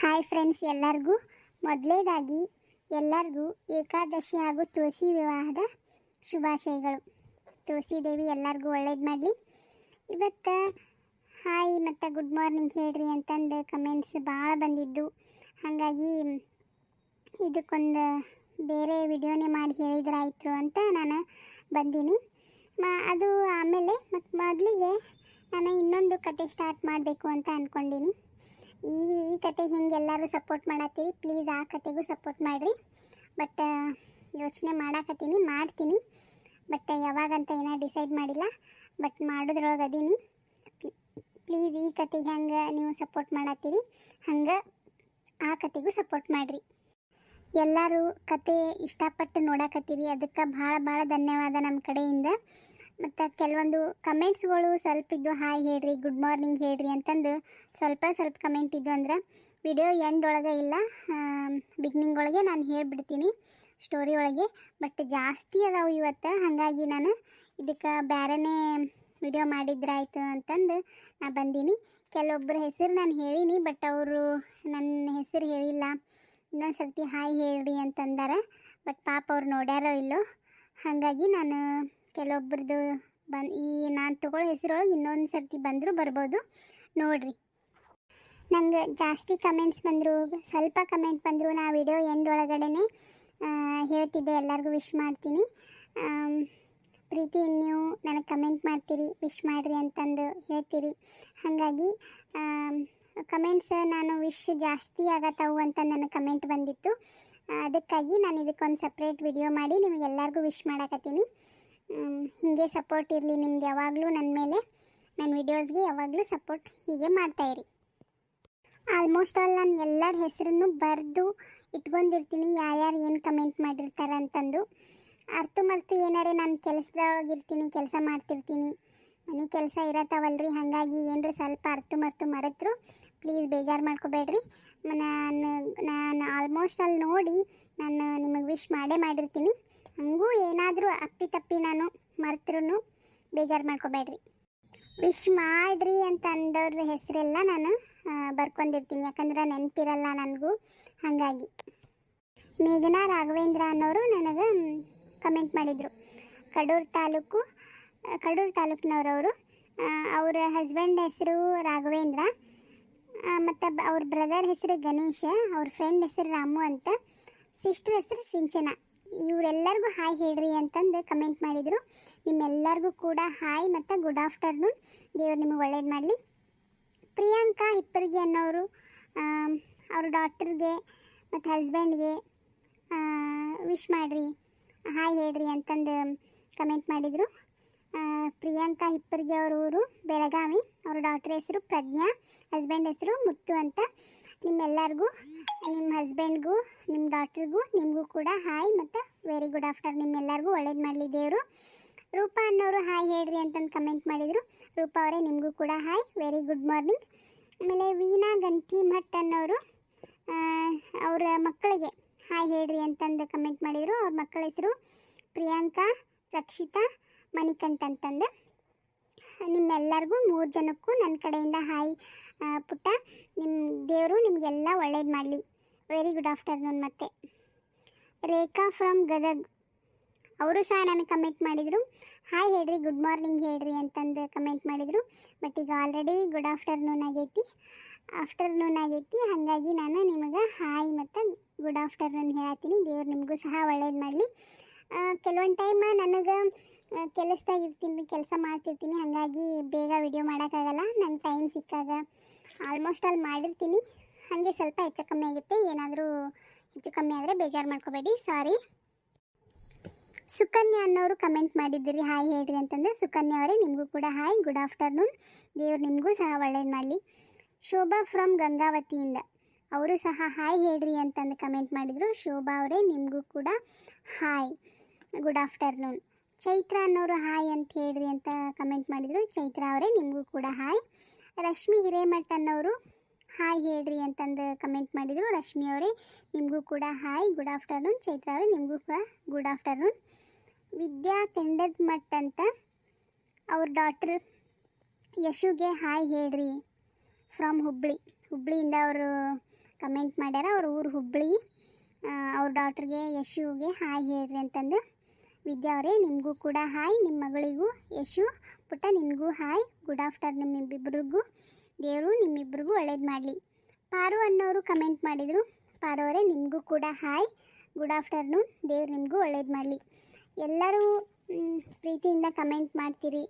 Hi friends ಎಲ್ಲರಿಗೂ. ಮೊದಲೇದಾಗಿ ಎಲ್ಲರಿಗೂ ಏಕಾದಶಿ ಹಾಗೂ ತುಳಸಿ ವಿವಾಹದ ಶುಭಾಶಯಗಳು. ತುಳಸಿ ದೇವಿ ಎಲ್ಲರಿಗೂ ಒಳ್ಳೇದು ಮಾಡಲಿ. ಇವತ್ತು ಹಾಯ್ ಮತ್ತು ಗುಡ್ ಮಾರ್ನಿಂಗ್ ಹೇಳ್ರಿ ಅಂತಂದು ಕಮೆಂಟ್ಸ್ ಭಾಳ ಬಂದಿದ್ದು. ಹಾಗಾಗಿ ಇದಕ್ಕೊಂದು ಬೇರೆ ವಿಡಿಯೋನೇ ಮಾಡಿ ಹೇಳಿದ್ರಾಯಿತು ಅಂತ ನಾನು ಬಂದೀನಿ. ಮಾ ಅದು ಆಮೇಲೆ ಮತ್ತು ಮೊದಲಿಗೆ ನಾನು ಇನ್ನೊಂದು ಕತೆ ಸ್ಟಾರ್ಟ್ ಮಾಡಬೇಕು ಅಂತ ಅಂದ್ಕೊಂಡೀನಿ ಈ ಈ ಕತೆಗೆ ಹಿಂಗೆ ಎಲ್ಲರೂ ಸಪೋರ್ಟ್ ಮಾಡತ್ತೀರಿ ಪ್ಲೀಸ್ ಆ ಕತೆಗೂ ಸಪೋರ್ಟ್ ಮಾಡಿರಿ. ಬಟ್ ಯೋಚನೆ ಮಾಡಾಕತ್ತೀನಿ, ಮಾಡ್ತೀನಿ. ಬಟ್ ಯಾವಾಗಂತ ಏನೋ ಡಿಸೈಡ್ ಮಾಡಿಲ್ಲ. ಬಟ್ ಮಾಡೋದ್ರೊಳಗೆ ಅದೀನಿ. ಪ್ಲೀಸ್ ಈ ಕತೆಗೆ ಹೆಂಗೆ ನೀವು ಸಪೋರ್ಟ್ ಮಾಡತ್ತೀರಿ, ಹಂಗೆ ಆ ಕತೆಗೂ ಸಪೋರ್ಟ್ ಮಾಡಿರಿ. ಎಲ್ಲರೂ ಕತೆ ಇಷ್ಟಪಟ್ಟು ನೋಡಕತ್ತೀರಿ. ಅದಕ್ಕೆ ಭಾಳ ಭಾಳ ಧನ್ಯವಾದ ನಮ್ಮ ಕಡೆಯಿಂದ. ಮತ್ತು ಕೆಲವೊಂದು ಕಮೆಂಟ್ಸ್ಗಳು ಸ್ವಲ್ಪ ಇದ್ದು ಹಾಯ್ ಹೇಳ್ರಿ ಗುಡ್ ಮಾರ್ನಿಂಗ್ ಹೇಳ್ರಿ ಅಂತಂದು ಸ್ವಲ್ಪ ಸ್ವಲ್ಪ ಕಮೆಂಟ್ ಇದ್ದು ಅಂದ್ರೆ ವಿಡಿಯೋ ಎಂಡ್ ಒಳಗೆ ಇಲ್ಲ ಬಿಗ್ನಿಂಗ್ ಒಳಗೆ ನಾನು ಹೇಳಿಬಿಡ್ತೀನಿ ಸ್ಟೋರಿ ಒಳಗೆ. ಬಟ್ ಜಾಸ್ತಿ ಅದಾವು ಇವತ್ತು, ಹಾಗಾಗಿ ನಾನು ಇದಕ್ಕೆ ಬೇರೆನೇ ವಿಡಿಯೋ ಮಾಡಿದ್ರಾಯ್ತು ಅಂತಂದು ನಾ ಬಂದೀನಿ. ಕೆಲವೊಬ್ಬರ ಹೆಸರು ನಾನು ಹೇಳೀನಿ ಬಟ್ ಅವರು ನನ್ನ ಹೆಸರು ಹೇಳಿಲ್ಲ. ಇನ್ನೊಂದು ಸರ್ತಿ ಹಾಯ್ ಹೇಳ್ರಿ ಅಂತಂದಾರ ಬಟ್ ಪಾಪ ಅವ್ರು ನೋಡ್ಯಾರೋ ಇಲ್ಲೋ, ಹಾಗಾಗಿ ನಾನು ಕೆಲವೊಬ್ರದ್ದು ಬನ್ ಈ ನಾನು ತೊಗೊಳ್ಳೋ ಹೆಸರೊಳಗೆ ಇನ್ನೊಂದು ಸರ್ತಿ ಬಂದರೂ ಬರ್ಬೋದು. ನೋಡ್ರಿ. ನನಗೆ ಜಾಸ್ತಿ ಕಮೆಂಟ್ಸ್ ಬಂದರು, ಸ್ವಲ್ಪ ಕಮೆಂಟ್ ಬಂದರು ನಾ ವಿಡಿಯೋ ಎಂಡ್ ಒಳಗಡೆ ಹೇಳ್ತಿದ್ದೆ. ಎಲ್ಲರಿಗೂ ವಿಶ್ ಮಾಡ್ತೀನಿ. ಪ್ರೀತಿ ನೀವು ನನಗೆ ಕಮೆಂಟ್ ಮಾಡ್ತೀರಿ ವಿಶ್ ಮಾಡಿರಿ ಅಂತಂದು ಹೇಳ್ತೀರಿ. ಹಾಗಾಗಿ ಕಮೆಂಟ್ಸ್ ನಾನು ವಿಶ್ ಜಾಸ್ತಿ ಆಗತ್ತವು ಅಂತ ನನಗೆ ಕಮೆಂಟ್ ಬಂದಿತ್ತು. ಅದಕ್ಕಾಗಿ ನಾನು ಇದಕ್ಕೊಂದು ಸಪ್ರೇಟ್ ವಿಡಿಯೋ ಮಾಡಿ ನಿಮಗೆಲ್ಲರಿಗೂ ವಿಶ್ ಮಾಡಕತ್ತೀನಿ. ಹೀಗೆ ಸಪೋರ್ಟ್ ಇರಲಿ, ನಿಮ್ದು ಯಾವಾಗಲೂ ನನ್ನ ಮೇಲೆ ನನ್ನ ವಿಡಿಯೋಸ್ಗೆ ಯಾವಾಗಲೂ ಸಪೋರ್ಟ್ ಹೀಗೆ ಮಾಡ್ತಾಯಿರಿ ಆಲ್ಮೋಸ್ಟ್ ಆಲ್ ನಾನು ಎಲ್ಲರ ಹೆಸರನ್ನು ಬರೆದು ಇಟ್ಕೊಂಡಿರ್ತೀನಿ, ಯಾರ್ಯಾರು ಏನು ಕಮೆಂಟ್ ಮಾಡಿರ್ತಾರೆ ಅಂತಂದು. ಅರ್ಥ ಮರ್ತು ಏನಾರೆ ನಾನು ಕೆಲಸದೊಳಗಿರ್ತೀನಿ ಕೆಲಸ ಮಾಡ್ತಿರ್ತೀನಿ. ಮನೆ ಕೆಲಸ ಇರತ್ತವಲ್ರಿ, ಹಾಗಾಗಿ ಏನರ ಸ್ವಲ್ಪ ಅರ್ಥ ಮರ್ತು ಮರೆತರು ಪ್ಲೀಸ್ ಬೇಜಾರು ಮಾಡ್ಕೋಬೇಡ್ರಿ. ನಾನು ನಾನು ಆಲ್ಮೋಸ್ಟ್ ಅಲ್ಲಿ ನೋಡಿ, ನಾನು ನಿಮಗೆ ವಿಶ್ ಮಾಡೇ ಮಾಡಿರ್ತೀನಿ. ಹಂಗೂ ಏನಾದರೂ ಅಪ್ಪಿ ತಪ್ಪಿ ನಾನು ಮರ್ತರೂ ಬೇಜಾರು ಮಾಡ್ಕೋಬೇಡ್ರಿ. ವಿಶ್ ಮಾಡ್ರಿ ಅಂತ ಅಂದವ್ರ ಹೆಸರೆಲ್ಲ ನಾನು ಬರ್ಕೊಂಡಿರ್ತೀನಿ. ಯಾಕಂದ್ರೆ ನೆನಪಿರಲ್ಲ ನನಗೂ. ಹಾಗಾಗಿ. ಮೇಘನಾ ರಾಘವೇಂದ್ರ ಅನ್ನೋರು ನನಗೆ ಕಮೆಂಟ್ ಮಾಡಿದರು. ಕಡೂರು ತಾಲೂಕು, ಕಡೂರು ತಾಲೂಕಿನವ್ರವರು ಅವರ ಹಸ್ಬೆಂಡ್ ಹೆಸರು ರಾಘವೇಂದ್ರ ಮತ್ತು ಅವ್ರ ಬ್ರದರ್ ಹೆಸರು ಗಣೇಶ, ಅವ್ರ ಫ್ರೆಂಡ್ ಹೆಸರು ರಾಮು ಅಂತ ಸಿಸ್ಟರ್ ಹೆಸರು ಸಿಂಚನ. ಇವರೆಲ್ಲರಿಗೂ ಹಾಯ್ ಹೇಳ್ರಿ ಅಂತಂದು ಕಮೆಂಟ್ ಮಾಡಿದರು. ನಿಮ್ಮೆಲ್ಲರಿಗೂ ಕೂಡ ಹಾಯ್ ಮತ್ತು ಗುಡ್ ಆಫ್ಟರ್ನೂನ್ ದೇವರು ನಿಮಗೆ ಒಳ್ಳೇದು ಮಾಡಲಿ. ಪ್ರಿಯಾಂಕಾ ಹಿಪ್ಪರಿಗೆ ಅನ್ನೋರು ಅವ್ರ ಡಾಕ್ಟರ್ಗೆ ಮತ್ತು ಹಸ್ಬೆಂಡ್ಗೆ ವಿಶ್ ಮಾಡಿರಿ. ಹಾಯ್ ಹೇಳ್ರಿ ಅಂತಂದು ಕಮೆಂಟ್ ಮಾಡಿದರು. ಪ್ರಿಯಾಂಕಾ ಹಿಪ್ಪರಿಗೆ ಅವ್ರ ಊರು ಬೆಳಗಾವಿ. ಅವ್ರ ಡಾಕ್ಟರ್ ಹೆಸರು ಪ್ರಜ್ಞಾ ಹಸ್ಬೆಂಡ್ ಹೆಸರು ಮುತ್ತು ಅಂತ. ನಿಮ್ಮೆಲ್ಲರಿಗೂ ನಿಮ್ಮ ಹಸ್ಬೆಂಡ್ಗೂ ನಿಮ್ಮ ಡಾಕ್ಟ್ರಿಗೂ ನಿಮಗೂ ಕೂಡ ಹಾಯ್ ಮತ್ತು ವೆರಿ ಗುಡ್ ಆಫ್ಟರ್ ನಿಮ್ಮೆಲ್ಲರಿಗೂ. ಒಳ್ಳೇದು ಮಾಡಲಿ ದೇವರು. ರೂಪಾ ಅನ್ನೋರು ಹಾಯ್ ಹೇಳ್ರಿ ಅಂತಂದು ಕಮೆಂಟ್ ಮಾಡಿದರು. ರೂಪಾ ಅವರೇ, ನಿಮಗೂ ಕೂಡ ಹಾಯ್ ವೆರಿ ಗುಡ್ ಮಾರ್ನಿಂಗ್ ಆಮೇಲೆ ವೀಣಾ ಗಂಟಿ ಭಟ್ ಅನ್ನೋರು ಅವರ ಮಕ್ಕಳಿಗೆ ಹಾಯ್ ಹೇಳ್ರಿ ಅಂತಂದು ಕಮೆಂಟ್ ಮಾಡಿದರು. ಅವ್ರ ಮಕ್ಕಳ ಹೆಸರು ಪ್ರಿಯಾಂಕಾ, ರಕ್ಷಿತಾ, ಮಣಿಕಂಠ್ ಅಂತಂದು. ನಿಮ್ಮೆಲ್ಲರಿಗೂ ಮೂರು ಜನಕ್ಕೂ ನನ್ನ ಕಡೆಯಿಂದ ಹಾಯ್ ಪುಟ್ಟ. ನಿಮ್ಮ ದೇವರು ನಿಮಗೆಲ್ಲ ಒಳ್ಳೇದು ಮಾಡಲಿ. ವೆರಿ ಗುಡ್ ಆಫ್ಟರ್ನೂನ್ ಮತ್ತೆ. ರೇಖಾ ಫ್ರಮ್ ಗದಗ್. ಅವರು ಸಹ ನನಗೆ ಕಮೆಂಟ್ ಮಾಡಿದರು. ಹಾಯ್ ಹೇಳ್ರಿ ಗುಡ್ ಮಾರ್ನಿಂಗ್ ಹೇಳ್ರಿ ಅಂತಂದು ಕಮೆಂಟ್ ಮಾಡಿದರು. ಬಟ್ ಈಗ ಆಲ್ರೆಡಿ ಗುಡ್ ಆಫ್ಟರ್ನೂನ್ ಆಗೈತಿ. ಆಫ್ಟರ್ನೂನ್ ಆಗೈತಿ, ಹಾಗಾಗಿ ನಾನು ನಿಮಗೆ ಹಾಯ್ ಮತ್ತು ಗುಡ್ ಆಫ್ಟರ್ನೂನ್ ಹೇಳ್ತೀನಿ ದೇವ್ರು ನಿಮಗೂ ಸಹ ಒಳ್ಳೇದು ಮಾಡಲಿ. ಕೆಲವೊಂದು ಟೈಮ್ ನನಗೆ ಕೆಲಸದಾಗ ಇರ್ತೀನಿ ಕೆಲಸ ಮಾಡ್ತಿರ್ತೀನಿ. ಹಾಗಾಗಿ ಬೇಗ ವಿಡಿಯೋ ಮಾಡೋಕ್ಕಾಗಲ್ಲ. ನಂಗೆ ಟೈಮ್ ಸಿಕ್ಕಾಗ ಆಲ್ಮೋಸ್ಟ್ ಅಲ್ಲಿ ಮಾಡಿರ್ತೀನಿ. ಹಾಗೆ ಸ್ವಲ್ಪ ಹೆಚ್ಚು ಕಮ್ಮಿ ಆಗುತ್ತೆ. ಏನಾದರೂ ಹೆಚ್ಚು ಕಮ್ಮಿ ಆದರೆ ಬೇಜಾರು ಮಾಡ್ಕೋಬೇಡಿ. ಸಾರಿ ಸುಕನ್ಯಾ ಅನ್ನೋರು ಕಮೆಂಟ್ ಮಾಡಿದ್ದೀರಿ ಹಾಯ್ ಹೇಳ್ರಿ ಅಂತಂದರೆ ಸುಕನ್ಯಾ ಅವರೇ, ನಿಮಗೂ ಕೂಡ ಹಾಯ್ ಗುಡ್ ಆಫ್ಟರ್ನೂನ್ ದೇವ್ರು ನಿಮಗೂ ಸಹ ಒಳ್ಳೇದು ಮಾಡಲಿ. ಶೋಭಾ ಫ್ರಮ್ ಗಂಗಾವತಿಯಿಂದ. ಅವರು ಸಹ ಹಾಯ್ ಹೇಳ್ರಿ ಅಂತಂದು ಕಮೆಂಟ್ ಮಾಡಿದರು. ಶೋಭಾ ಅವರೇ, ನಿಮಗೂ ಕೂಡ ಹಾಯ್ ಗುಡ್ ಆಫ್ಟರ್ನೂನ್ ಚೈತ್ರ ಅನ್ನೋರು ಹಾಯ್ ಅಂತ ಹೇಳ್ರಿ ಅಂತ ಕಮೆಂಟ್ ಮಾಡಿದರು. ಚೈತ್ರ ಅವರೇ ನಿಮಗೂ ಕೂಡ ಹಾಯ್. ರಶ್ಮಿ ಹಿರೇಮಠ್ ಅನ್ನೋರು ಹಾಯ್ ಹೇಳ್ರಿ ಅಂತಂದು ಕಮೆಂಟ್ ಮಾಡಿದರು. ರಶ್ಮಿ ಅವರೇ ನಿಮಗೂ ಕೂಡ ಹಾಯ್. ಗುಡ್ ಆಫ್ಟರ್ನೂನ್ ಚೈತ್ರ ಅವರೇ ನಿಮಗೂ ಕೂಡ good afternoon Vidya Kendadmath ಅಂತ ಅವ್ರ ಡಾಟ್ರ್ ಯಶುಗೆ ಹಾಯ್ ಹೇಳ್ರಿ ಫ್ರಮ್ ಹುಬ್ಳಿ. ಹುಬ್ಳಿಯಿಂದ ಅವರು ಕಮೆಂಟ್ ಮಾಡ್ಯಾರ. ಅವ್ರ ಊರು ಹುಬ್ಬಳ್ಳಿ ಆ, ಅವ್ರ ಡಾಟ್ರಿಗೆ ಯಶುಗೆ ಹಾಯ್ ಹೇಳ್ರಿ ಅಂತಂದು ವಿದ್ಯಾ ಅವರೇ ನಿಮಗೂ ಕೂಡ ಹಾಯ್. ನಿಮ್ಮ ಮಗಳಿಗೂ ಯಶು. ಪುಟ್ಟ ನಿನಗೂ ಹಾಯ್. ಗುಡ್ ಆಫ್ಟರ್ ನಿಮ್ಮಿಬ್ಬರಿಗೂ ದೇವರು ನಿಮ್ಮಿಬ್ಬರಿಗೂ ಒಳ್ಳೇದು ಮಾಡಲಿ. ಪಾರು ಅನ್ನೋರು ಕಮೆಂಟ್ ಮಾಡಿದರು. ಪಾರು ಅವರೇ, ನಿಮಗೂ ಕೂಡ ಹಾಯ್. Good afternoon. ದೇವ್ರು ನಿಮಗೂ ಒಳ್ಳೇದು ಮಾಡಲಿ. ಎಲ್ಲರೂ ಪ್ರೀತಿಯಿಂದ ಕಮೆಂಟ್ ಮಾಡ್ತೀರಿ.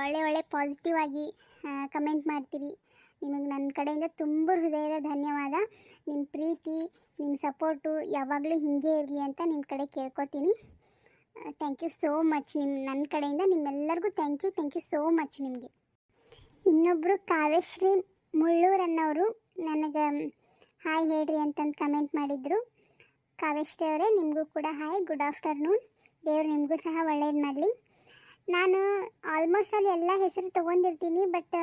ಒಳ್ಳೆ ಒಳ್ಳೆ ಪಾಸಿಟಿವ್ ಆಗಿ ಕಮೆಂಟ್ ಮಾಡ್ತೀರಿ. ನಿಮಗೆ ನನ್ನ ಕಡೆಯಿಂದ ತುಂಬ ಹೃದಯದ ಧನ್ಯವಾದ. ನಿಮ್ಮ ಪ್ರೀತಿ ನಿಮ್ಮ ಸಪೋರ್ಟು ಯಾವಾಗಲೂ ಹೀಗೆ ಇರಲಿ ಅಂತ ನಿಮ್ಮ ಕಡೆ ಕೇಳ್ಕೊತೀನಿ. ಥ್ಯಾಂಕ್ ಯು ಸೋ ಮಚ್ ನಿಮ್ಮ ನನ್ನ ಕಡೆಯಿಂದ ನಿಮ್ಮೆಲ್ಲರಿಗೂ thank you thank you so much ನಿಮಗೆ. ಇನ್ನೊಬ್ಬರು ಕಾವ್ಯಶ್ರೀ ಮುಳ್ಳೂರನ್ನವರು ನನಗೆ ಹಾಯ್ ಹೇಳ್ರಿ ಅಂತಂದು ಕಮೆಂಟ್ ಮಾಡಿದರು. ಕಾವ್ಯಶ್ರೀ ಅವರೇ, ನಿಮಗೂ ಕೂಡ ಹಾಯ್ ಗುಡ್ ಆಫ್ಟರ್ನೂನ್ ದೇವ್ರು ನಿಮಗೂ ಸಹ ಒಳ್ಳೇದು ಮಾಡಲಿ. ನಾನು ಆಲ್ಮೋಸ್ಟ್ ಅಲ್ಲಿ ಎಲ್ಲ ಹೆಸರು ತೊಗೊಂಡಿರ್ತೀನಿ ಬಟ್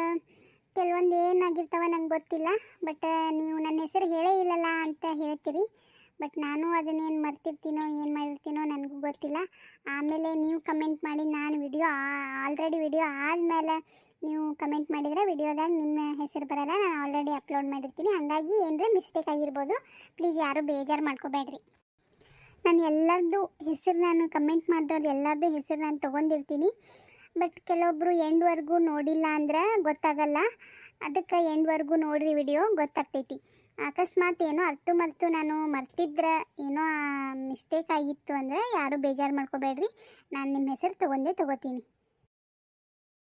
ಕೆಲವೊಂದು ಏನಾಗಿರ್ತಾವ ನಂಗೆ ಗೊತ್ತಿಲ್ಲ. ಬಟ್ ನೀವು ನನ್ನ ಹೆಸರು ಹೇಳೇ ಇಲ್ಲಲ್ಲ ಅಂತ ಹೇಳ್ತೀರಿ. ಬಟ್ ನಾನು ಅದನ್ನೇನು ಮರ್ತಿರ್ತೀನೋ, ಏನು ಮಾಡಿರ್ತೀನೋ ನನಗೂ ಗೊತ್ತಿಲ್ಲ. ಆಮೇಲೆ ನೀವು ಕಮೆಂಟ್ ಮಾಡಿ ನಾನು ವಿಡಿಯೋ ಆಲ್ರೆಡಿ ವಿಡಿಯೋ ಆದಮೇಲೆ ನೀವು ಕಮೆಂಟ್ ಮಾಡಿದರೆ ವಿಡಿಯೋದಾಗ ನಿಮ್ಮ ಹೆಸರು ಬರಲ್ಲ, ನಾನು ಆಲ್ರೆಡಿ ಅಪ್ಲೋಡ್ ಮಾಡಿರ್ತೀನಿ. ಹಾಗಾಗಿ ಏನರೆ ಮಿಸ್ಟೇಕ್ ಆಗಿರ್ಬೋದು. ಪ್ಲೀಸ್ ಯಾರೂ ಬೇಜಾರು ಮಾಡ್ಕೋಬೇಡ್ರಿ. ನಾನು ಎಲ್ಲರದ್ದು ಹೆಸರು ನಾನು ಕಮೆಂಟ್ ಮಾಡಿದವ್ರದ್ದು ಎಲ್ಲರದ್ದು ಹೆಸರು ನಾನು ತೊಗೊಂಡಿರ್ತೀನಿ. ಬಟ್ ಕೆಲವೊಬ್ಬರು ಎಂಡ್ವರೆಗೂ ನೋಡಿಲ್ಲ ಅಂದ್ರೆ ಗೊತ್ತಾಗಲ್ಲ. ಅದಕ್ಕೆ ಎಂಡ್ವರೆಗೂ ನೋಡಿರಿ ವಿಡಿಯೋ ಗೊತ್ತಾಗ್ತೈತಿ. ಅಕಸ್ಮಾತ್ ಏನೋ ಅರ್ತು ಮರ್ತು ನಾನು ಮರ್ತಿದ್ರೆ ಏನೋ ಮಿಸ್ಟೇಕ್ ಆಗಿತ್ತು ಅಂದರೆ ಯಾರೂ ಬೇಜಾರು ಮಾಡ್ಕೋಬೇಡ್ರಿ. ನಾನು ನಿಮ್ಮ ಹೆಸರು ತಗೊಂಡೇ ತೊಗೋತೀನಿ.